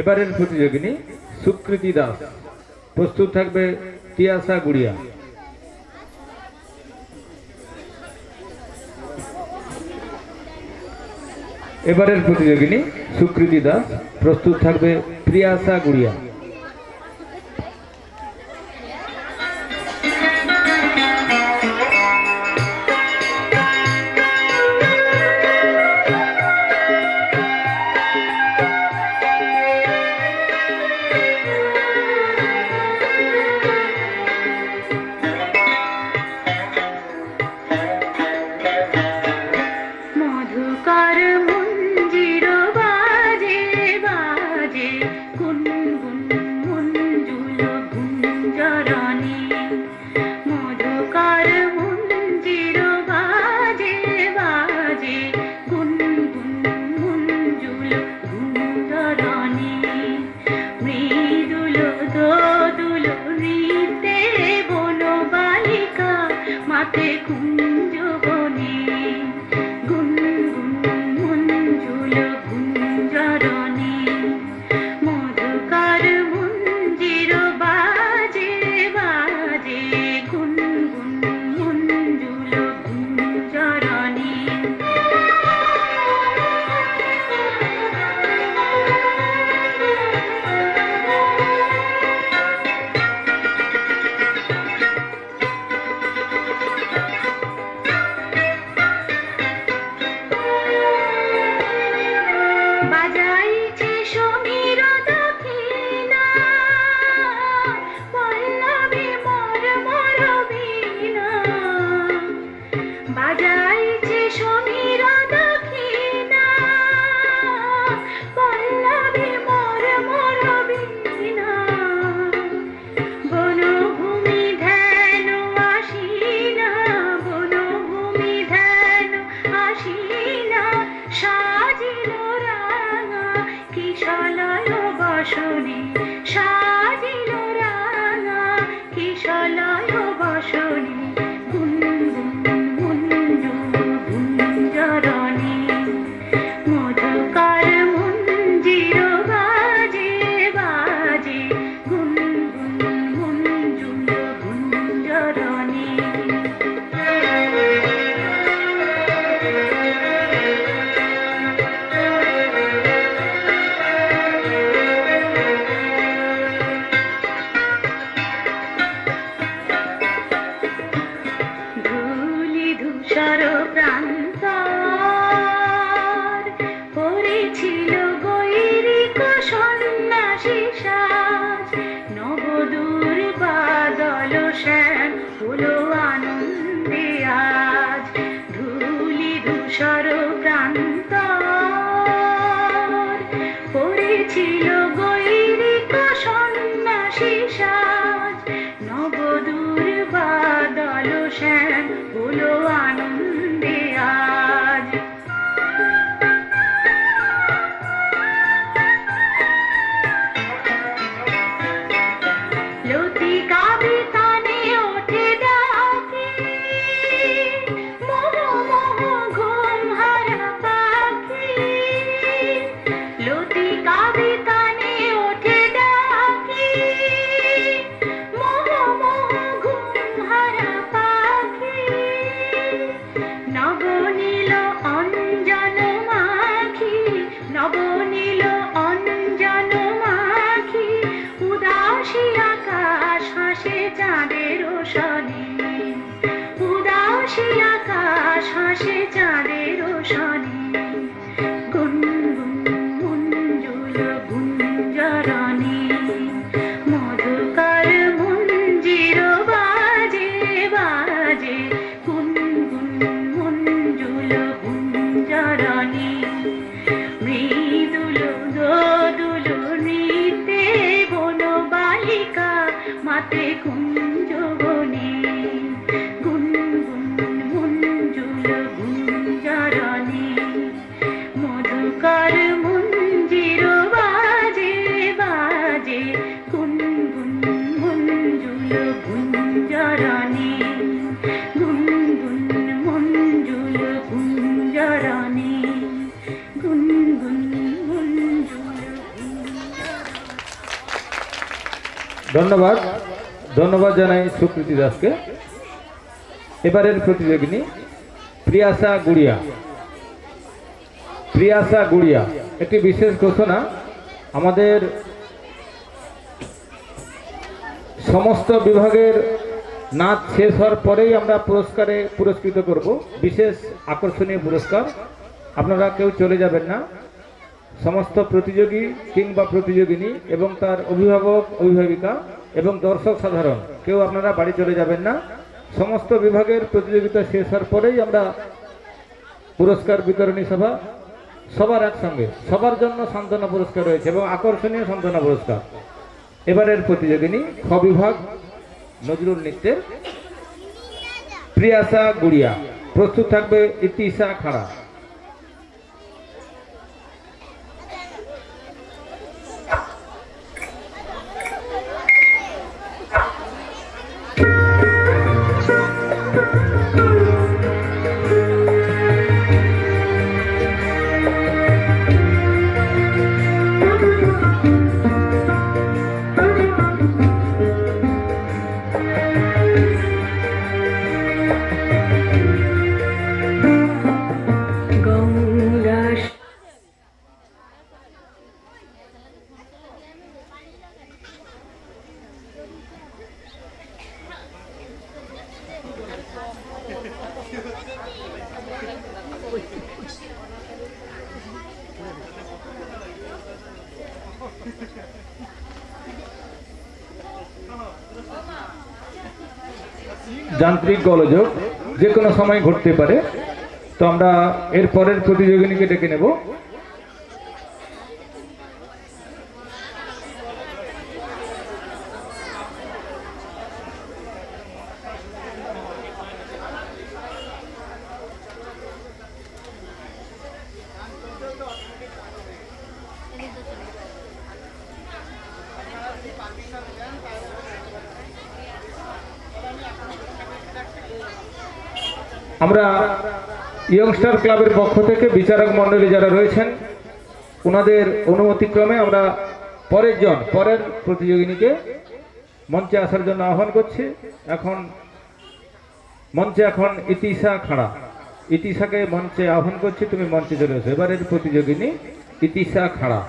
এবারের প্রতিযোগিনী সুকৃতি দাস। প্রস্তুত থাকবে তিয়াসা গুড়িয়া। এবারের প্রতিযোগিনী সুকৃতি দাস। প্রস্তুত থাকবে প্রিয়াসা গুড়িয়া। con সলয় বসনে। সা উত্তর প্রান্ত। ধন্যবাদ। ধন্যবাদ জানাই সুকৃতি দাসকে। এবারের প্রতিযোগিনী প্রিয়াসা গুড়িয়া। প্রিয়াসা গুড়িয়া, একটি বিশেষ ঘোষণা, আমাদের সমস্ত বিভাগের নাচ শেষ হওয়ার পরেই আমরা পুরস্কারে পুরস্কৃত করব। বিশেষ আকর্ষণীয় পুরস্কার। আপনারা কেউ চলে যাবেন না। সমস্ত প্রতিযোগী কিংবা প্রতিযোগিনী এবং তার অভিভাবক, অভিভাবিকা এবং দর্শক সাধারণ, কেউ আপনারা বাড়ি চলে যাবেন না। সমস্ত বিভাগের প্রতিযোগিতা শেষ হওয়ার পরেই আমরা পুরস্কার বিতরণী সভা সবার একসঙ্গে, সবার জন্য সান্ত্বনা পুরস্কার রয়েছে এবং আকর্ষণীয় সান্ত্বনা পুরস্কার। এবারের প্রতিযোগিনী খ বিভাগ নজরুল নৃত্যের প্রিয়াসা গুড়িয়া। প্রস্তুত থাকবে ইতিসা খাড়া। যান্ত্রিক গোলযোগ যে কোনো সময় ঘটতে পারে। তো আমরা এর পরের প্রতিযোগিনীকে ডেকে নেব। আমরা ইয়ংস্টার ক্লাবের পক্ষ থেকে বিচারক মণ্ডলী যারা রয়েছেন ওনাদের অনুমতিক্রমে আমরা পরের জন, পরের প্রতিযোগিনীকে মঞ্চে আসার জন্য আহ্বান করছি। এখন মঞ্চে এখন ইতিশা খাড়া। ইতিশাকে মঞ্চে আহ্বান করছি, তুমি মঞ্চে চলে এসো। এবারের প্রতিযোগিনী ইতিশা খাড়া।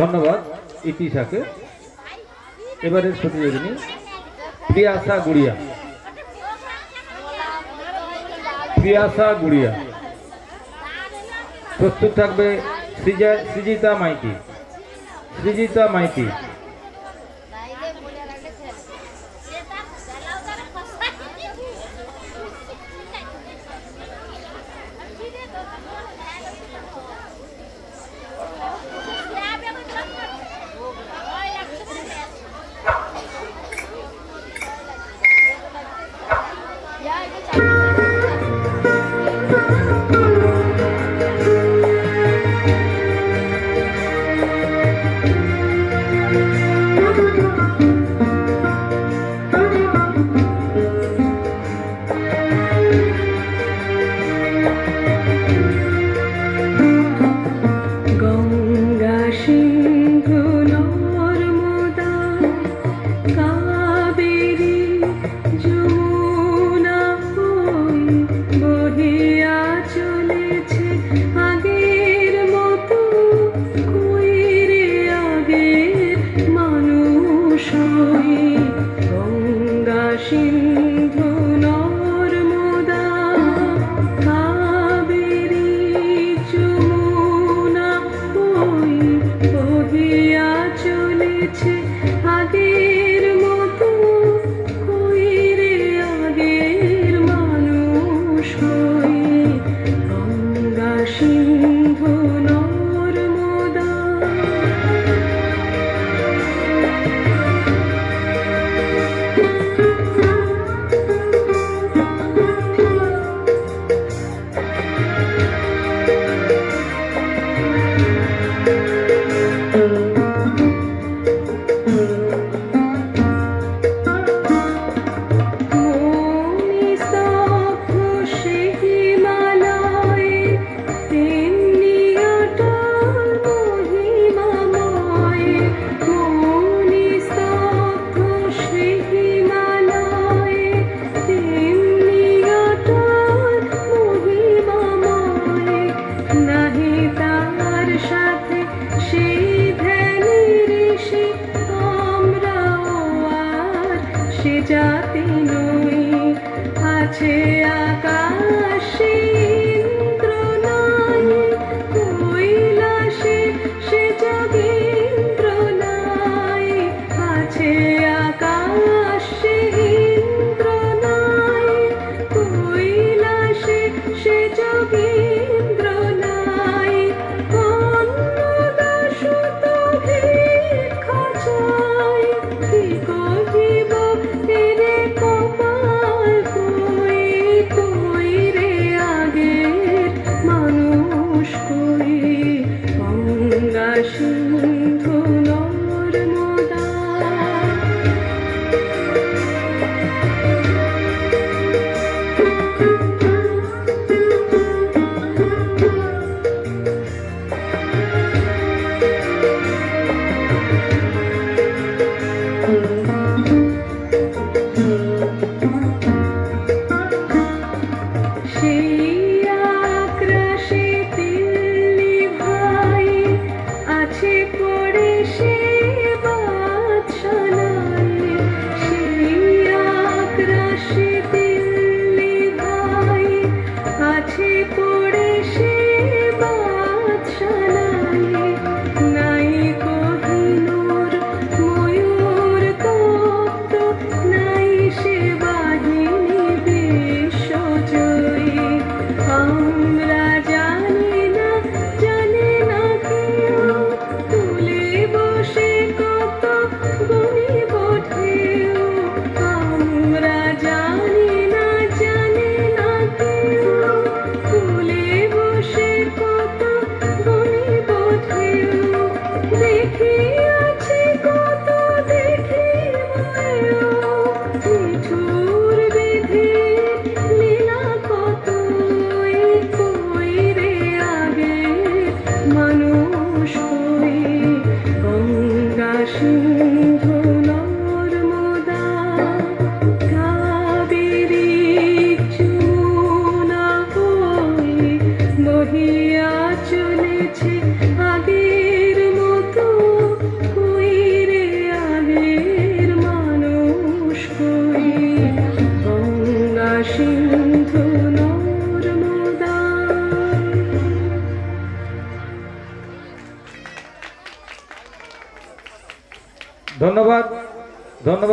ধন্যবাদ ইতিশাকে। এবারের প্রতিযোগিনী প্রিয়াসা গুড়িয়া। প্রিয়াসা গুড়িয়া। প্রস্তুত থাকবে সৃজিতা মাইতি। সৃজিতা মাইতি।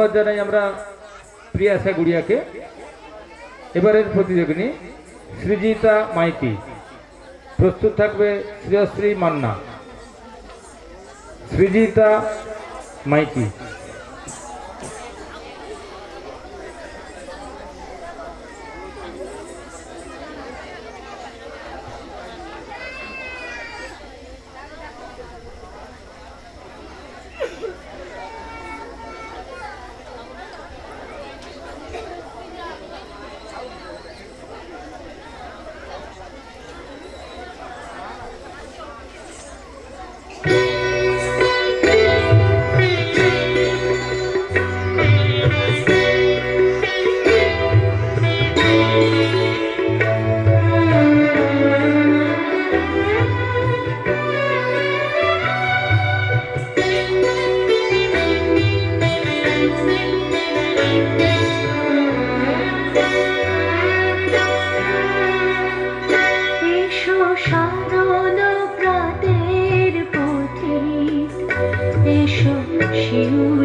ধন্যবাদ জানাই আমরা প্রিয়া গুড়িয়াকে। এবারের প্রতিযোগিনী সৃজিতা মাইতি। প্রস্তুত থাকবে শ্রীয়শ্রী মান্না। সৃজিতা মাইতি। সাধন প্রাতের পথে এসো শিউ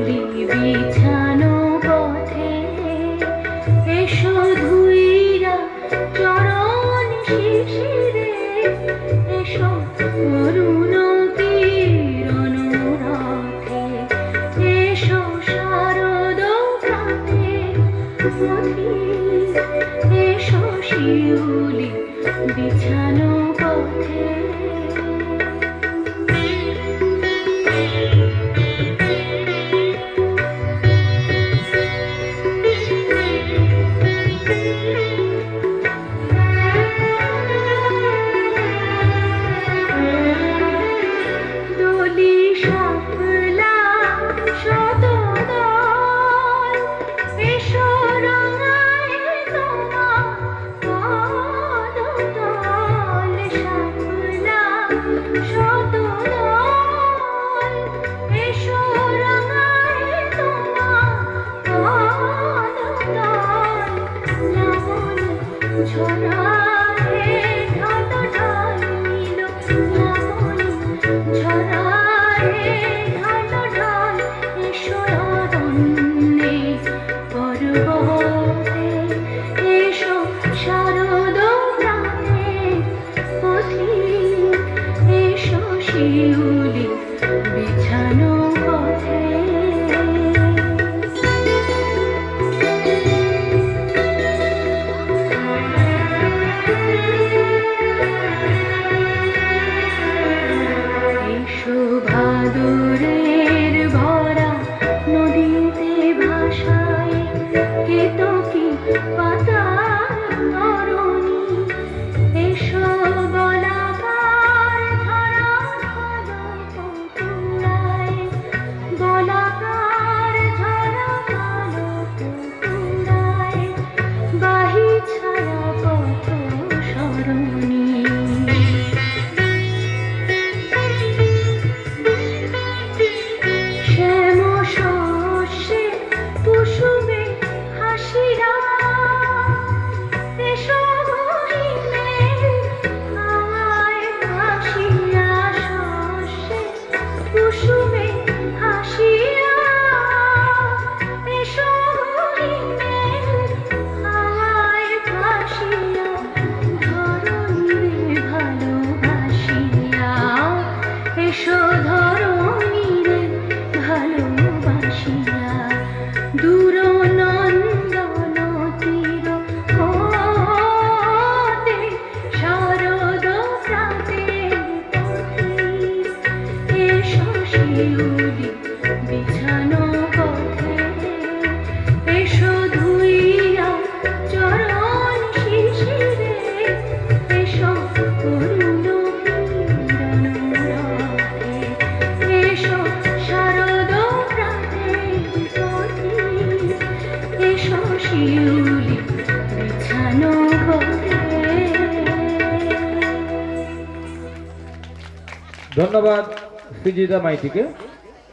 ধন্যবাদ সৃজিতা মাইতিকে